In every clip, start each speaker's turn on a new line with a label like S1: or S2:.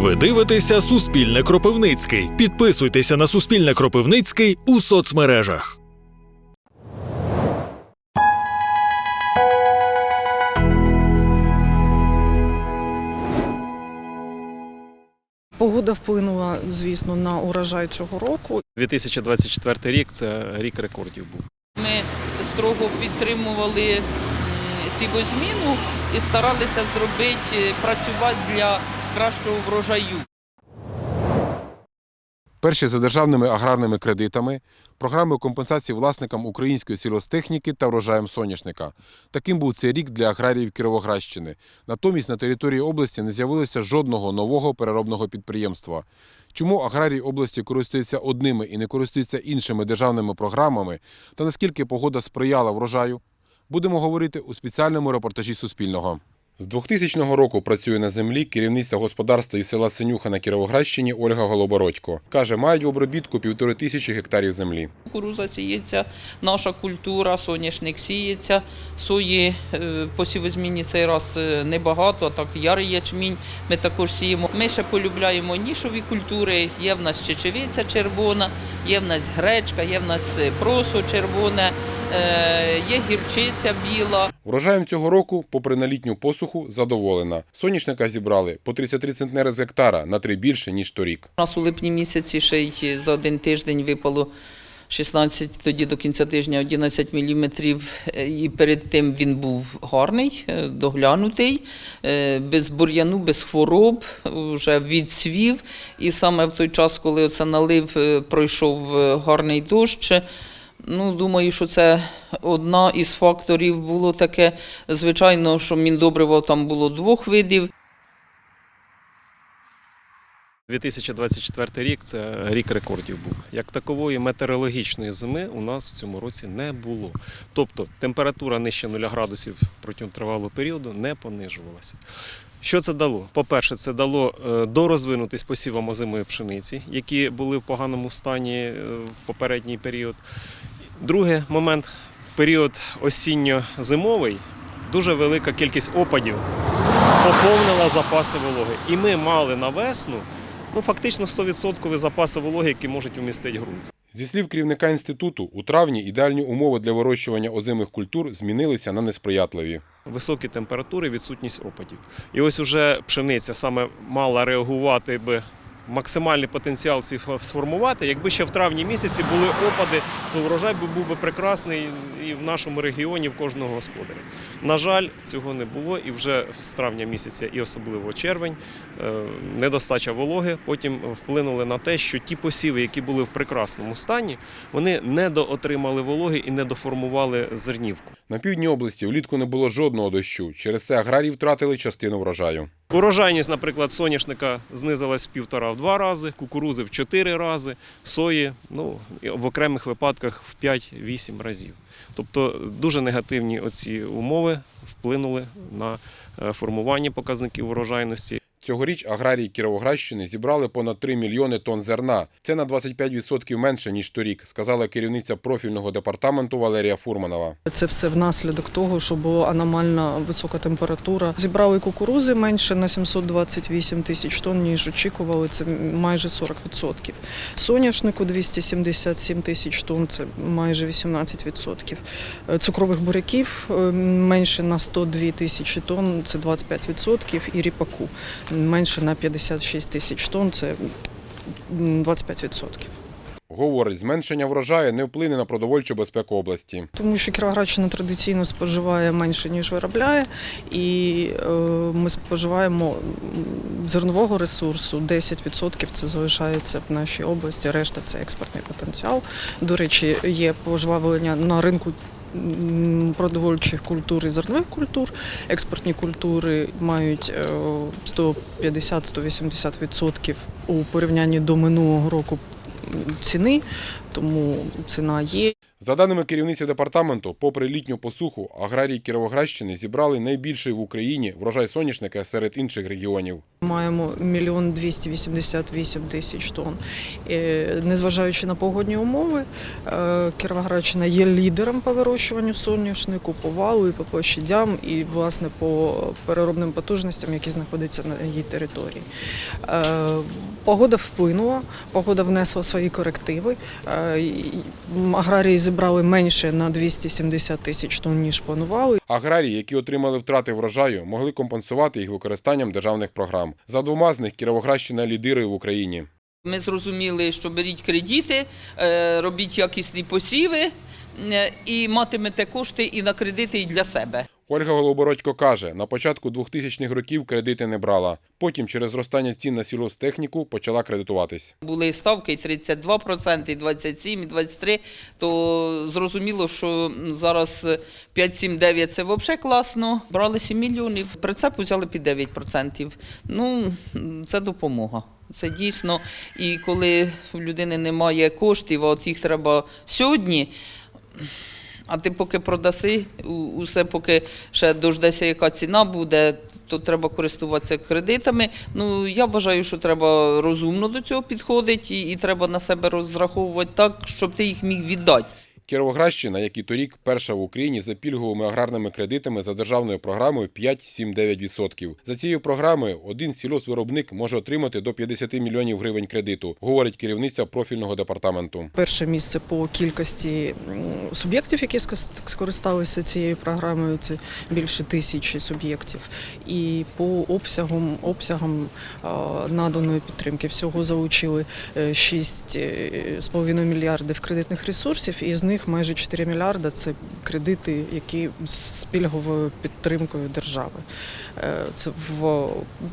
S1: Ви дивитеся Суспільне Кропивницький. Підписуйтеся на Суспільне Кропивницький у соцмережах.
S2: Погода вплинула, звісно, на урожай цього року.
S3: 2024 рік це рік рекордів був.
S4: Ми строго підтримували сівозміну і старалися зробити, е, працювати для кращого врожаю.
S5: Перші за державними аграрними кредитами, програмою компенсації власникам української сільгосптехніки та врожаєм соняшника. Таким був цей рік для аграріїв Кіровоградщини. Натомість на території області не з'явилося жодного нового переробного підприємства. Чому аграрії області користуються одними і не користуються іншими державними програмами, та наскільки погода сприяла врожаю, будемо говорити у спеціальному репортажі Суспільного. З 2000 року працює на землі керівництва господарства із села Синюха на Кіровоградщині Ольга Голобородько. Каже, мають в обробітку півтори тисячі гектарів землі.
S4: Кукуруза сіється, наша культура, соняшник сіється, сої е, по сівозміні цей раз е, небагато, так ярий ячмінь ми також сіємо. Ми ще полюбляємо нішові культури, є в нас чечевиця червона, є в нас гречка, є в нас е, просо червоне, є гірчиця біла.
S5: Врожаєм цього року, попри на літню посуху, задоволена. Соняшника зібрали по 33 центнери з гектара на три більше, ніж торік.
S4: У нас у липні місяці ще й за один тиждень випало 16, тоді до кінця тижня 11 міліметрів. Е, І перед тим він був гарний, е, доглянутий, е, без бур'яну, без хвороб, вже відцвів. І саме в той час, коли оце налив, е, пройшов е, гарний дощ. Ну, думаю, що це одна із факторів було таке. Звичайно, що міндобрива там було двох видів.
S3: 2024 рік це рік рекордів був. Як такової метеорологічної зими у нас в цьому році не було. Тобто температура нижче 0 градусів протягом тривалого періоду не понижувалася. Що це дало? По-перше, це дало е, дорозвинутись посівам озимої пшениці, які були в поганому стані е, в попередній період. Другий момент період осінньо-зимовий дуже велика кількість опадів поповнила запаси вологи. І ми мали на весну ну, фактично 100% запаси вологи, які можуть умістити ґрунт.
S5: Зі слів керівника інституту, у травні ідеальні умови для вирощування озимих культур змінилися на несприятливі.
S3: Високі температури, відсутність опадів. І ось уже пшениця саме мала реагувати би максимальний потенціал свій сформувати. Якби ще в травні місяці були опади, то врожай був би прекрасний і в нашому регіоні, в кожного господаря. На жаль, цього не було, і вже з травня місяця, і особливо червень, е, недостача вологи потім вплинули на те, що ті посіви, які були в прекрасному стані, вони недоотримали вологи і недоформували зернівку.
S5: На півдні області влітку не було жодного дощу. Через це аграрії втратили частину врожаю.
S3: Урожайність, наприклад, соняшника знизилась в півтора в два рази, кукурузи в чотири рази, сої ну, в окремих випадках в 5-8 разів. Тобто дуже негативні оці умови вплинули на е, формування показників урожайності.
S5: Цьогоріч аграрії Кіровоградщини зібрали понад 3 мільйони тонн зерна. Це на 25% менше, ніж торік, сказала керівниця профільного департаменту Валерія Фурманова.
S2: Це все внаслідок того, що була аномальна висока температура. Зібрали кукурузи менше на 728 тисяч тонн, ніж очікували. Це майже 40%. Соняшнику 277 тисяч тонн, це майже 18%. Е, Цукрових буряків е, менше на 102 тисячі тонн, це 25%. І ріпаку менше на 56 тисяч тонн, це м, 25%.
S5: Говорить, зменшення врожаю не вплине на продовольчу безпеку області.
S2: Тому що Кіровоградщина традиційно споживає менше, ніж виробляє, і е, ми споживаємо зернового ресурсу. 10% це залишається в нашій області, решта це експортний потенціал. До речі, є пожвавлення на ринку. Продовольчих культур і зернових культур. Експортні культури мають е, 150-180% у порівнянні до минулого року ціни, тому ціна є.
S5: За даними керівниці департаменту, попри літню посуху, аграрії Кіровоградщини зібрали найбільший в Україні врожай соняшника серед інших регіонів.
S2: Маємо мільйон 288 тисяч тонн. Е, Незважаючи на погодні умови, е, Кіровоградщина є лідером по вирощуванню соняшнику, по валу і по площадям, і власне по переробним потужностям, які знаходяться на її території. Е, Погода вплинула, погода внесла свої корективи. І Аграрії зібрали менше на 270 тисяч тонн, ніж планували.
S5: Аграрії, які отримали втрати врожаю, могли компенсувати їх використанням державних програм. За двома з них Кіровоградщина лідирує в Україні.
S4: Ми зрозуміли, що беріть кредити, е, робіть якісні посіви е, і матимете кошти і на кредити, і для себе.
S5: Ольга Голобородько каже, на початку 2000-х років кредити не брала. Потім через зростання цін на сільгосптехніку почала кредитуватись.
S4: Були ставки і 32%, і 27%, і 23%, то зрозуміло, що зараз 5, 7, 9 – це взагалі класно. Брали 7 мільйонів, прицеп взяли під 9%. Ну, це допомога. Це дійсно. І коли в людини немає коштів, а от їх треба сьогодні, а ти поки продаси, усе поки ще дождеться, яка ціна буде, то треба користуватися кредитами. Ну я вважаю, що треба розумно до цього підходити і, і треба на себе розраховувати так, щоб ти їх міг віддати.
S5: Кіровоградщина, як і торік, перша в Україні за пільговими аграрними кредитами за державною програмою 5-7-9%. За цією програмою один сільгоспвиробник може отримати до 50 мільйонів гривень кредиту, говорить керівниця профільного департаменту.
S2: Перше місце по кількості суб'єктів, які скористалися цією програмою, це більше тисячі суб'єктів. І по обсягам, обсягам наданої підтримки всього залучили е, 6,5 мільярдів кредитних ресурсів, і з них майже 4 мільярда це кредити, які з пільговою підтримкою держави. Е, Це в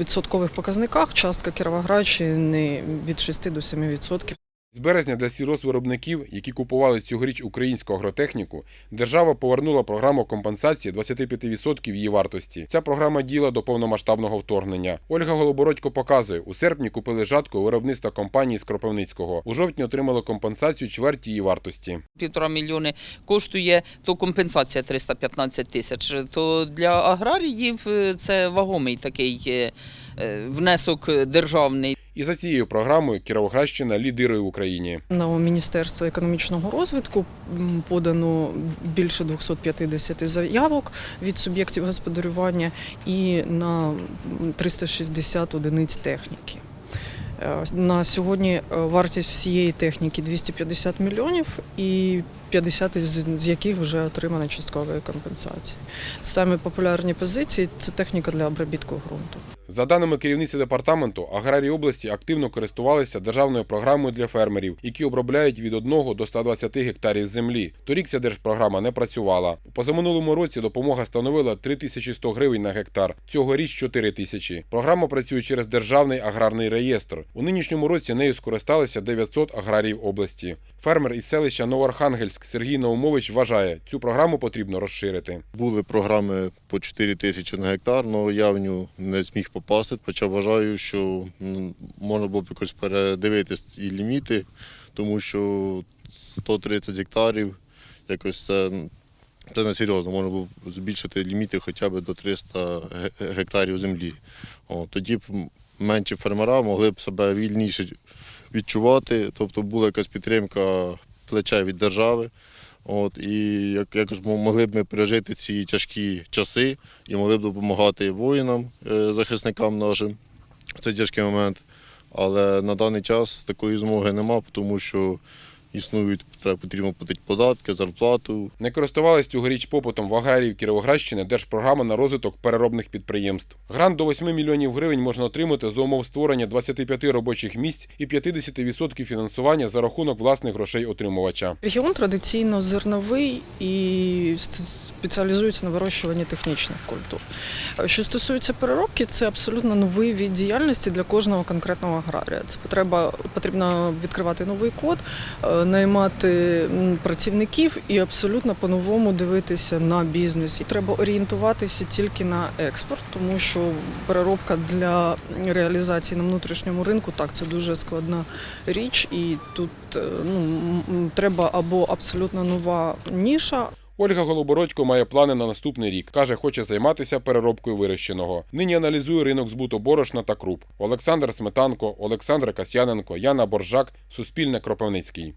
S2: відсоткових показниках частка Кіровоградщини від 6 до 7 відсотків.
S5: З березня для сільгоспвиробників, які купували цьогоріч українську агротехніку, держава повернула програму компенсації 25% її вартості. Ця програма діяла до повномасштабного вторгнення. Ольга Голобородько показує, у серпні купили жатку виробництва компанії з Кропивницького. У жовтні отримали компенсацію чверть її вартості.
S4: Півтора мільйони коштує, то компенсація 315 тисяч. То для аграріїв е, це вагомий такий е, е, внесок державний.
S5: І за цією програмою Кіровоградщина лідирує в Україні.
S2: На Міністерство економічного розвитку подано більше 250 заявок від суб'єктів господарювання і на 360 одиниць техніки. Е, На сьогодні е, вартість всієї техніки 250 мільйонів і 50 з яких вже отримана часткової компенсації. Саме популярні позиції це техніка для обробітку ґрунту.
S5: За даними керівниці департаменту, аграрії області активно користувалися державною програмою для фермерів, які обробляють від 1 до 120 гектарів землі. Торік ця держпрограма не працювала. У позаминулому році допомога становила 3100 гривень на гектар. Цьогоріч 4 тисячі. Програма працює через державний аграрний реєстр. У нинішньому році нею скористалися 900 аграріїв області. Фермер із селища Новоархангельськ Сергій Наумович вважає, цю програму потрібно розширити.
S6: Були програми по 4 тисячі на гектар, але я в нього не зміг попасти, хоча вважаю, що можна було б якось передивити ці ліміти, тому що 130 гектарів якось це, це не серйозно. Можна було збільшити ліміти хоча б до 300 гектарів землі. О, тоді б менші фермера могли б себе вільніше відчувати, тобто була якась підтримка плеча від держави. От, і як, якось могли б ми пережити ці тяжкі часи і могли б допомагати воїнам, е, захисникам нашим в цей тяжкий момент. Але на даний час такої змоги нема, тому що існують, треба потрібно платити податки, зарплату.
S5: Не користувалась цьогоріч попитом в аграріїв Кіровоградщини держпрограма на розвиток переробних підприємств. Грант до 8 мільйонів гривень можна отримати за умов створення 25 робочих місць і 50% фінансування за рахунок власних грошей отримувача.
S2: Регіон традиційно зерновий і спеціалізується на вирощуванні технічних культур. Е, Що стосується переробки, це абсолютно новий від діяльності для кожного конкретного аграрія. Це потреба потрібно відкривати новий код, е, наймати працівників і абсолютно по-новому дивитися на бізнес. І треба орієнтуватися тільки на експорт, тому що переробка для реалізації на внутрішньому ринку так це дуже складна річ, і тут е, ну, треба або абсолютно нова ніша,
S5: Ольга Голобородько має плани на наступний рік. Каже, хоче займатися переробкою вирощеного. Нині аналізує ринок збуту борошна та круп. Олександр Сметанко, Олександр Касьяненко, Яна Боржак, Суспільне Кропивницький.